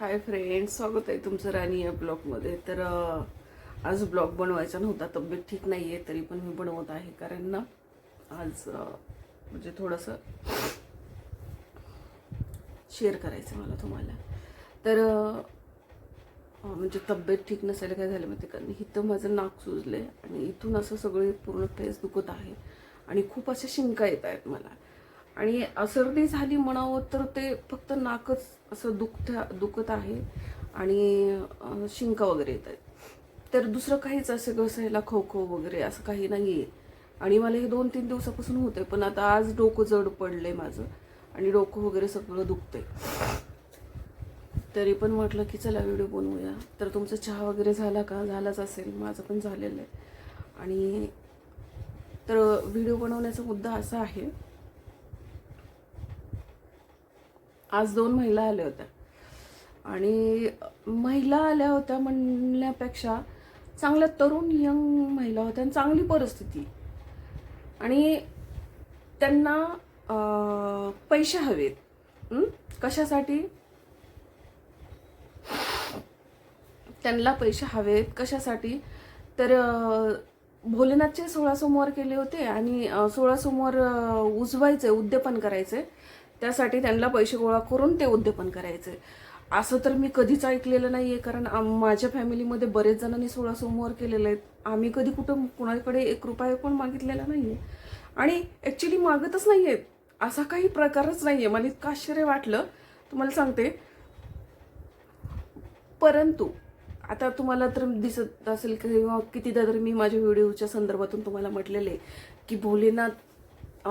Hi friends स्वागत आहे तुमचं राणी या ब्लॉगमध्ये तर आज ब्लॉग बनवायचा नव्हता. तब्येत ठीक नाही आहे तरी पण मी बनवत आहे. कारण ना आज म्हणजे थोडंसं शेअर करायचं मला तुम्हाला. तर म्हणजे तब्येत ठीक नसायला काय झालं माहिती कारण इथं माझं नाक सुजलं आहे आणि इथून असं सगळे पूर्ण फेस दुखत आहे. आणि खूप अशा शिंका येत आहेत मला. आणि सर्दी झाली म्हणावं तर ते फक्त नाकच असं दुखत दुखत आहे आणि शिंका वगैरे येत आहेत. तर दुसरं काहीच असं घसायला खो खो वगैरे असं काही नाही आहे आणि मला हे दोन तीन दिवसापासून होतंय पण आता आज डोकं जड पडलंय माझं आणि डोकं वगैरे सगळं दुखतंय. तरी पण म्हटलं की चला व्हिडिओ बनवूया. तर तुमचा चहा वगैरे झाला का? झालाच असेल. माझं पण झालेलं आहे. आणि तर व्हिडिओ बनवण्याचा मुद्दा असा आहे आज दोन महिला आल्या होत्या. आणि महिला आल्या होत्या म्हणण्यापेक्षा चांगल्या तरुण यंग महिला होत्या आणि चांगली परिस्थिती. आणि त्यांना पैसे हवेत. कशासाठी? त्यांना पैसे हवेत. कशासाठी? तर भोलेनाथचे सोळा सोमवार केले होते आणि सोळा सोमवार उजवायचे उद्यापन करायचे. त्यासाठी त्यांना पैसे गोळा करून ते उद्यापन करायचे. असं तर मी कधीच ऐकलेलं नाही आहे कारण माझ्या फॅमिलीमध्ये बरेच जणांनी सोळा सोमवार केलेले आहेत. आम्ही कधी कुठं कुणाकडे एक रुपया पण मागितलेला नाही आहे आणि ॲक्च्युली मागतच नाही आहेत असा काही प्रकारच नाही आहे मला इतकं आश्चर्य वाटलं. तुम्हाला सांगते. परंतु आता तुम्हाला तर दिसत असेल किंवा कितीदा तर मी माझ्या व्हिडिओच्या संदर्भातून तुम्हाला म्हटलेले की भोलेनाथ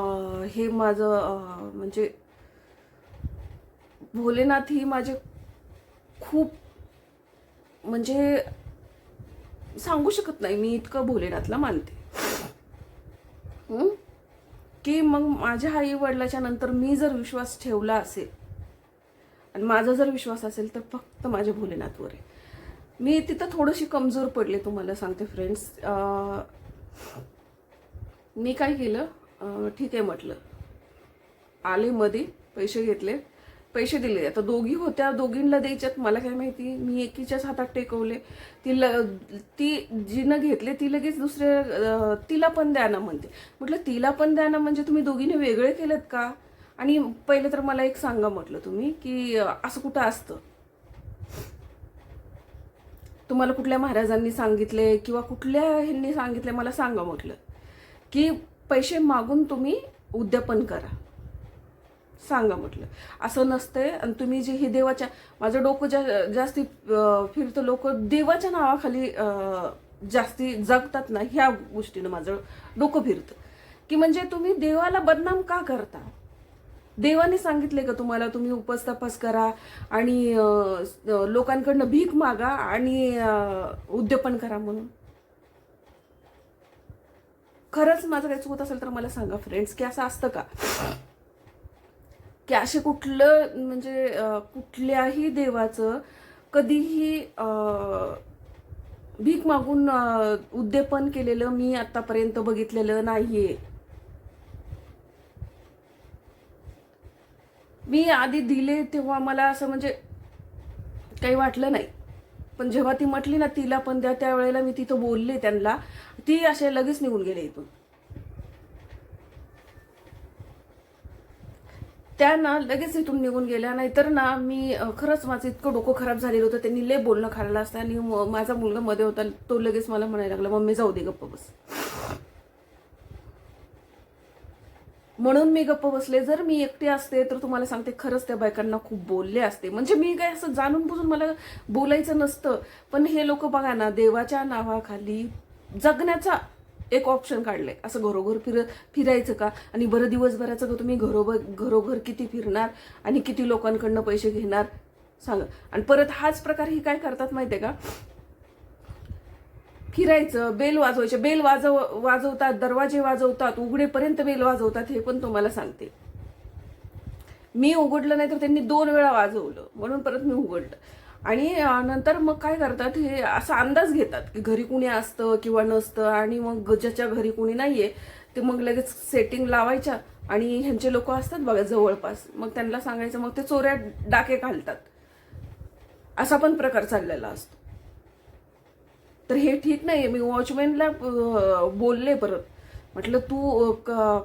हे माझं म्हणजे भोलेनाथ ही माझे खूप म्हणजे सांगू शकत नाही मी इतकं भोलेनाथला मानते. की मग माझ्या आई वडिलाच्या नंतर मी जर विश्वास ठेवला असेल आणि माझा जर विश्वास असेल तर फक्त माझ्या भोलेनाथवर आहे. मी तिथं थोडीशी कमजोर पडले तुम्हाला सांगते फ्रेंड्स मी काय केलं? ठीक आहे म्हटलं. आले मध्ये पैसे घेतले. पैसे दिले आता दोघी होत्या दोघींना द्यायच्यात. मला काय माहिती मी एकीच्याच हातात टेकवले. ती ल ती जिनं घेतले ती लगेच दुसऱ्या तिला पण द्या ना म्हणते. म्हटलं तिला पण द्या ना म्हणजे तुम्ही दोघीने वेगळे केलेत का? आणि पहिले तर मला एक सांगा म्हटलं तुम्ही की असं कुठं असतं? तुम्हाला कुठल्या महाराजांनी सांगितले किंवा कुठल्या ह्यांनी सांगितले मला सांगा म्हटलं. की पैसे मागून तुम्ही उद्यापन करा. सांगा म्हटलं. असं नसतंय. आणि तुम्ही जे हे देवाच्या माझं डोकं जा जास्ती फिरतं लोक देवाच्या नावाखाली जास्ती जगतात ना ह्या गोष्टीनं माझं डोकं फिरतं. की म्हणजे तुम्ही देवाला बदनाम का करता? देवाने सांगितले का तुम्हाला तुम्ही उपस तपास करा आणि लोकांकडनं भीक मागा आणि अं, उद्यापन करा म्हणून? खरंच माझं काही चुकत असेल तर मला सांगा फ्रेंड्स की असं असतं का? की असे कुठलं म्हणजे कुठल्याही देवाचं कधीही भीक मागून उद्देपन केलेलं मी आतापर्यंत बघितलेलं नाहीये. मी आधी दिले तेव्हा मला असं म्हणजे काही वाटलं नाही. पण जेव्हा ती म्हटली ना तिला पण द्या त्यावेळेला मी तिथं बोलले त्यांना. ती असे लगेच निघून गेले इथून. त्या ना लगेच इथून निघून गेल्या. नाहीतर ना मी खरंच माझं इतकं डोकं खराब झालेलं होतं. त्यांनी लय बोलणं खाल्लं असतं आणि माझा मुलगा मध्ये होता तो लगेच मला म्हणायला लागला मम्मी जाऊ दे गप्प बस. म्हणून मी गप्प बसले. जर मी एकटी असते तर तुम्हाला सांगते खरंच त्या बायकांना खूप बोलले असते. म्हणजे मी काय असं जाणून बुजून मला बोलायचं नसतं. पण हे लोक बघा ना देवाच्या नावाखाली जगण्याचा एक ऑप्शन काढलंय. असं घरोघर फिर फिरायचं का? आणि बरं दिवसभराचं का तुम्ही घरोबर घरोघर किती फिरणार आणि किती लोकांकडनं पैसे घेणार? सांगा. आणि परत हाच प्रकार ही काय करतात माहितीये का? फिरायचं बेल वाजवायचं. बेल वाजव वाजवतात दरवाजे वाजवतात उघडेपर्यंत बेल वाजवतात हे पण तुम्हाला सांगते. मी उघडलं नाही तर त्यांनी दोन वेळा वाजवलं. म्हणून परत मी उघडलं. आणि नंतर मग काय करतात हे असा अंदाज घेतात की घरी कुणी असतं किंवा नसतं आणि मग ज्याच्या घरी कुणी नाहीये ते मग लगेच सेटिंग लावायच्या आणि ह्यांचे लोक असतात बघा जवळपास. मग त्यांना सांगायचं मग ते चोऱ्या डाके घालतात. असा पण प्रकार चाललेला असतो. तर हे ठीक नाही मी वॉचमॅनला बोलले परत. म्हटलं तू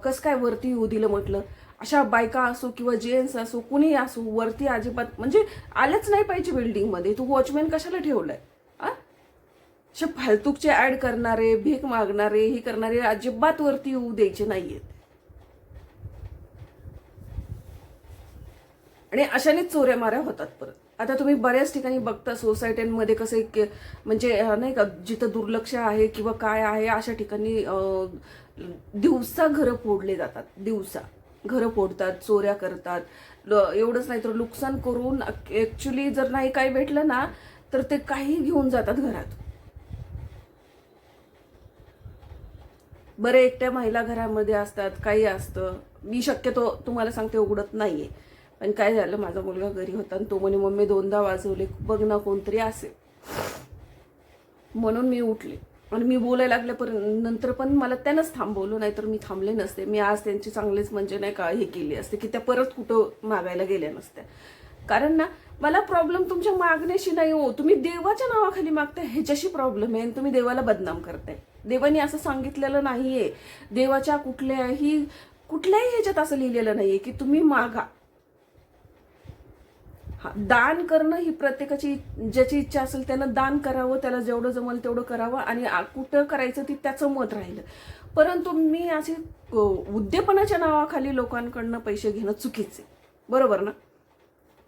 कसं काय वरती येऊ दिलं? म्हटलं अशा बायका असो किंवा जेंट्स असो कुणी असो वरती अजिबात म्हणजे आलंच नाही पाहिजे बिल्डिंगमध्ये. तू वॉचमॅन कशाला ठेवलाय? आ? असे फालतूकचे ऍड करणारे भीक मागणारे हे करणारे अजिबात वरती येऊ द्यायचे नाहीयेत. आणि अशानेच चोऱ्या माऱ्या होतात परत. आता तुम्ही बऱ्याच ठिकाणी बघता सोसायट्यांमध्ये कसे म्हणजे नाही का जिथं दुर्लक्ष आहे किंवा काय आहे अशा ठिकाणी दिवसा घरं फोडले जातात. दिवसा. घरं फोडतात चोऱ्या करतात. ल- एवढंच नाही तर नुकसान करून ॲक्च्युली जर नाही काही भेटलं ना तर ते काही घेऊन जातात घरात. बरे एकट्या महिला घरामध्ये असतात काही असतं. मी शक्यतो तुम्हाला सांगते उघडत नाही आहे पण काय झालं माझा मुलगा घरी होता आणि तो म्हणे मम्मी दोनदा वाजवले बघ ना कोणतरी असेल. म्हणून मी उठले. आणि मी बोलायला लागल्यापर्यंत नंतर पण मला त्यानंच थांबवलं नाही तर मी थांबले नसते. मी आज त्यांची चांगलीच म्हणजे नाही का हे केली असते की त्या परत कुठं मागायला गेल्या नसत्या. कारण ना मला प्रॉब्लेम तुमच्या मागण्याशी नाही हो. तुम्ही देवाच्या नावाखाली मागताय ह्याच्याशी प्रॉब्लेम आहे. आणि तुम्ही देवाला बदनाम करताय. देवाने असं सांगितलेलं नाहीये. देवाच्या कुठल्याही कुठल्याही ह्याच्यात असं लिहिलेलं नाहीये की तुम्ही मागा. दान करणं ही प्रत्येकाची ज्याची इच्छा असेल त्यानं दान करावं त्याला जेवढं जमल तेवढं करावं आणि कुठं करायचं ती त्याचं मत राहिलं. परंतु मी असे अ, उद्यपनाच्या नावाखाली लोकांकडनं पैसे घेणं चुकीचे बरोबर ना?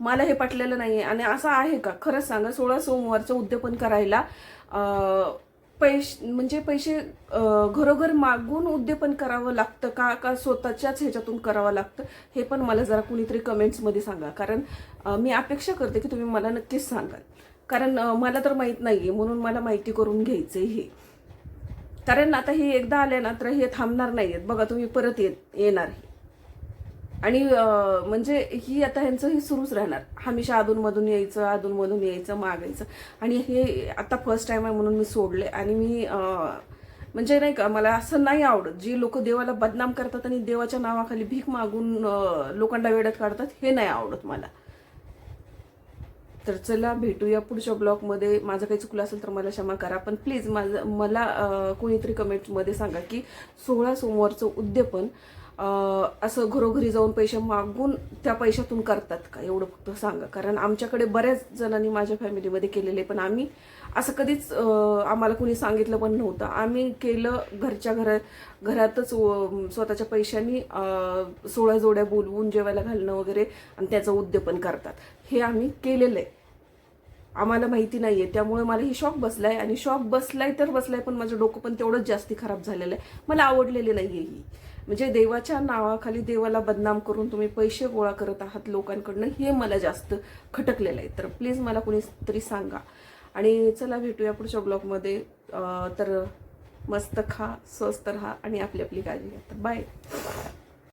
मला हे पटलेलं नाही आहे आणि असं आहे का? खरंच सांगा सोळा सोमवारचं उद्यापन करायला पैसे म्हणजे पैसे घरोघर मागून उद्यापन करावं लागतं का का स्वतःच्याच ह्याच्यातून करावं लागतं हे पण मला जरा कुणीतरी कमेंट्समध्ये सांगा. कारण मी अपेक्षा करते की तुम्ही मला नक्कीच सांगाल. कारण मला तर माहीत नाही आहे म्हणून मला माहिती करून घ्यायचं हे. कारण आता हे एकदा आले ना तर हे थांबणार नाही आहेत बघा तुम्ही परत येत येणार हे. आणि म्हणजे ही आता ह्यांचं हे सुरूच राहणार. हमेशा अधूनमधून यायचं अधूनमधून यायचं मागायचं. आणि हे आता फर्स्ट टाइम आहे म्हणून मी सोडले आणि मी म्हणजे नाही का मला असं नाही आवडत. जी लोक देवाला बदनाम करतात आणि देवाच्या नावाखाली भीक मागून लोकांना वेड्यात काढतात हे नाही आवडत मला. तर चला भेटूया पुढच्या ब्लॉगमध्ये. माझं काही चुकलं असेल तर मला क्षमा करा. पण प्लीज माझं मला कोणीतरी कमेंटमध्ये सांगा की सोळा सोमवारचं उद्यापन असं घरोघरी जाऊन पैसे मागून त्या पैशातून करतात का? एवढं फक्त सांगा. कारण आमच्याकडे बऱ्याच जणांनी माझ्या फॅमिलीमध्ये केलेले पण आम्ही असं कधीच आम्हाला कुणी सांगितलं पण नव्हतं. आम्ही केलं घरच्या घरा घरातच स्वतःच्या पैशांनी सोळा जोड्या बोलवून जेवायला घालणं वगैरे आणि त्याचं उद्यापन करतात. हे आम्ही केलेलं आहे. आम्हाला माहिती नाही आहे त्यामुळे मला ही शॉक बसलाय आणि शॉक बसलाय तर बसलाय पण माझं डोकं पण तेवढंच जास्ती खराब झालेलं आहे. मला आवडलेलं नाही आहे ही. म्हणजे देवाच्या नावाखाली देवाला बदनाम करून तुम्ही पैसे गोळा करत आहात लोकांकडनं हे मला जास्त खटकलेलं आहे. तर प्लीज मला कोणी तरी सांगा. आणि चला भेटूया पुढच्या ब्लॉगमध्ये. तर मस्त खा स्वस्त राहा आणि आपली आपली काळजी घ्या. तर बाय